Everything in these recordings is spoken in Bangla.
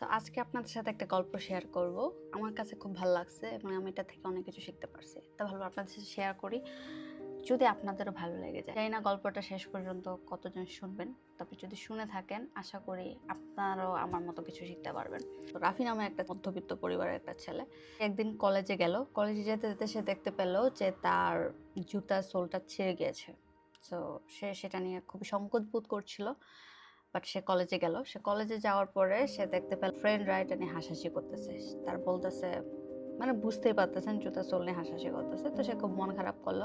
তো আজকে আপনাদের সাথে একটা গল্প শেয়ার করব। আমার কাছে খুব ভালো লাগছে এবং আমি এটা থেকে অনেক কিছু শিখতে পারছি। তা ভালো আপনাদের সাথে শেয়ার করি। যদি আপনাদেরও ভালো লেগে যায়, জানি না গল্পটা শেষ পর্যন্ত কতজন শুনবেন, তবে যদি শুনে থাকেন, আশা করি আপনারাও আমার মতো কিছু শিখতে পারবেন। তো রাফি নামে একটা মধ্যবিত্ত পরিবারের একটা ছেলে একদিন কলেজে গেল। কলেজে যেতে যেতে সে দেখতে পেল যে তার জুতার সোলটা ছিঁড়ে গিয়েছে। তো সে সেটা নিয়ে খুবই সংকট বোধ করছিল। বাট সে কলেজে গেল। সে কলেজে যাওয়ার পরে সে দেখতে পেল ফ্রেন্ডরা এটা নিয়ে হাসাহাসি করতেছে। তার বলতেছে মানে বুঝতেই পারতেছেন জুতা সোল নিয়ে হাসাহাসি করতেছে। তো সে খুব মন খারাপ করল।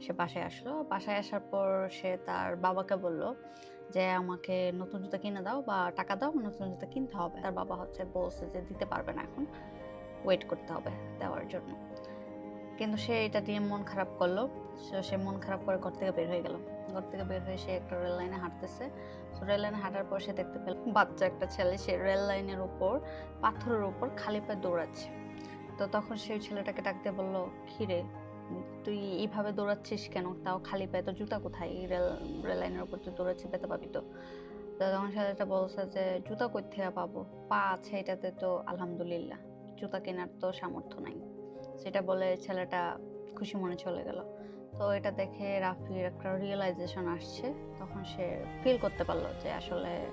সে বাসায় আসলো। বাসায় আসার পর সে তার বাবাকে বলল যে, আমাকে নতুন জুতা কিনে দাও বা টাকা দাও, নতুন জুতা কিনতে হবে। তার বাবা হচ্ছে বলছে যে, দিতে পারবে না এখন। ওয়েট করতে হবে দেওয়ার জন্য। কিন্তু সে এটা নিয়ে মন খারাপ করল। সে মন খারাপ করে ঘর থেকে বের হয়ে গেল। ঘর থেকে বের হয়ে সে একটা রেল লাইনে হাঁটতেছে। তো রেল লাইনে হাঁটার পর সে দেখতে পেল বাচ্চা একটা ছেলে, সে রেল লাইনের উপর, পাথরের উপর খালি পায়ে দৌড়াচ্ছে। তো তখন সেই ছেলেটাকে ডাকতে বলল খিরে তুই এইভাবে দৌড়াচ্ছিস কেন? তাও খালি পায়ে তো জুতা কোথায়? এই রেল রেল লাইনের উপর তুই দৌড়াচ্ছিস পেতে পাবি তো তখন ছেলেটা বলছে যে, জুতা কই থেকে পাবো? পা আছে এটাতে তো, আলহামদুলিল্লাহ। জুতা কেনার তো সামর্থ্য নাই। সেটা বলে ছেলেটা খুশি মনে চলে গেল। তো এটা দেখে রাফির একটা রিয়েলাইজেশন আসছে। তখন সে ফিল করতে পারল যে আসলে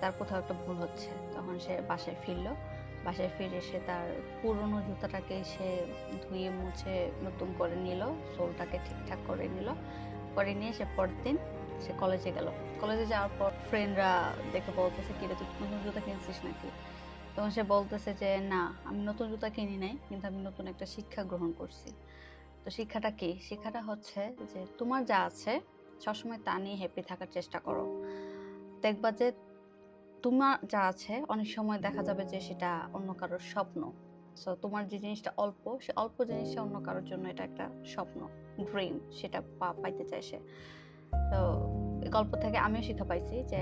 তার কোথাও একটা ভুল হচ্ছে। তখন সে বাসায় ফিরলো। বাসায় ফিরে সে তার পুরনো জুতাটাকে সে ধুয়ে মুছে নতুন করে নিল, সোলটাকে ঠিকঠাক করে নিল। করে নিয়ে সে পরের দিন সে কলেজে গেল। কলেজে যাওয়ার পর ফ্রেন্ডরা দেখে বলতেছে কিরে তুই নতুন জুতা কিনছিস নাকি? তখন সে বলতেছে যে, না, আমি নতুন জুতা কিনি নাই, কিন্তু আমি নতুন একটা শিক্ষা গ্রহণ করছি। তো শিক্ষাটা কি? শিক্ষাটা হচ্ছে যে তোমার যা আছে সবসময় তা নিয়ে হ্যাপি থাকার চেষ্টা করো। দেখবা যে তোমার যা আছে অনেক সময় দেখা যাবে যে সেটা অন্য কারোর স্বপ্ন। সো তোমার যে জিনিসটা অল্প, সে অল্প জিনিসটা অন্য কারোর জন্য এটা একটা স্বপ্ন ড্রিম সেটা পাইতে চাইছে তো গল্প থেকে আমিও শিক্ষা পাইছি যে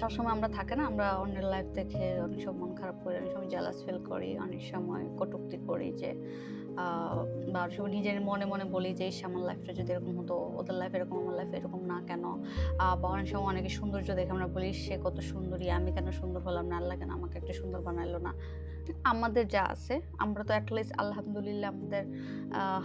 সবসময় আমরা থাকে না, আমরা অন্যের লাইফ দেখে অনেক সময় মন খারাপ করি, অনেক সময় জেলাস ফিল করি, অনেক সময় কটুক্তি করি যে বা সময় নিজের মনে মনে বলি যে আমার লাইফটা যদি এরকম হতো, ওদের লাইফ এরকম, আমার লাইফ এরকম না কেন? বা অনেক সময় অনেকে সৌন্দর্য দেখে আমরা বলি, সে কত সুন্দরী, আমি কেন সুন্দর হলাম না? আল্লাহ কেন আমাকে একটা সুন্দর বানাইলো না? আমাদের যা আছে, আমরা তো অ্যাটলিস্ট আলহামদুলিল্লাহ আমাদের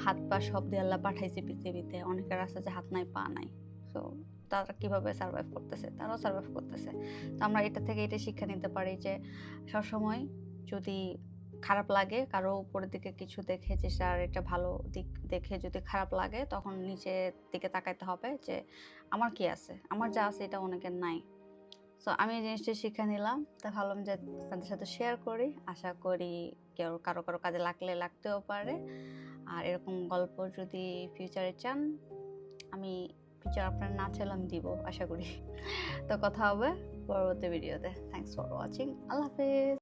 হাত পা সব দিয়ে আল্লাহ পাঠাইছে পৃথিবীতে। অনেকের আছে যে হাত নাই, পা নাই। তো তারা কীভাবে সার্ভাইভ করতেছে? তারাও সার্ভাইভ করতেছে। তো আমরা এটা থেকে এটা শিক্ষা নিতে পারি যে, সবসময় যদি খারাপ লাগে, কারও উপরের দিকে কিছু দেখে যে তার এটা ভালো দিক দেখে যদি খারাপ লাগে, তখন নিচের দিকে তাকাইতে হবে যে, আমার কি আছে? আমার যা আছে, এটা অনেকের নাই। সো আমি এই জিনিসটা শিক্ষা নিলাম। তা ভাবলাম যে, তাদের সাথে শেয়ার করি। আশা করি কেউ, কারও কারও কাজে লাগলে লাগতেও পারে। আর এরকম গল্প যদি ফিউচারে চান, আমি ফিউচার আপনার না চাইলে আমি দিব, আশা করি। তো কথা হবে পরবর্তী ভিডিওতে থ্যাংকস ফর ওয়াচিং আল্লাহ হাফেজ।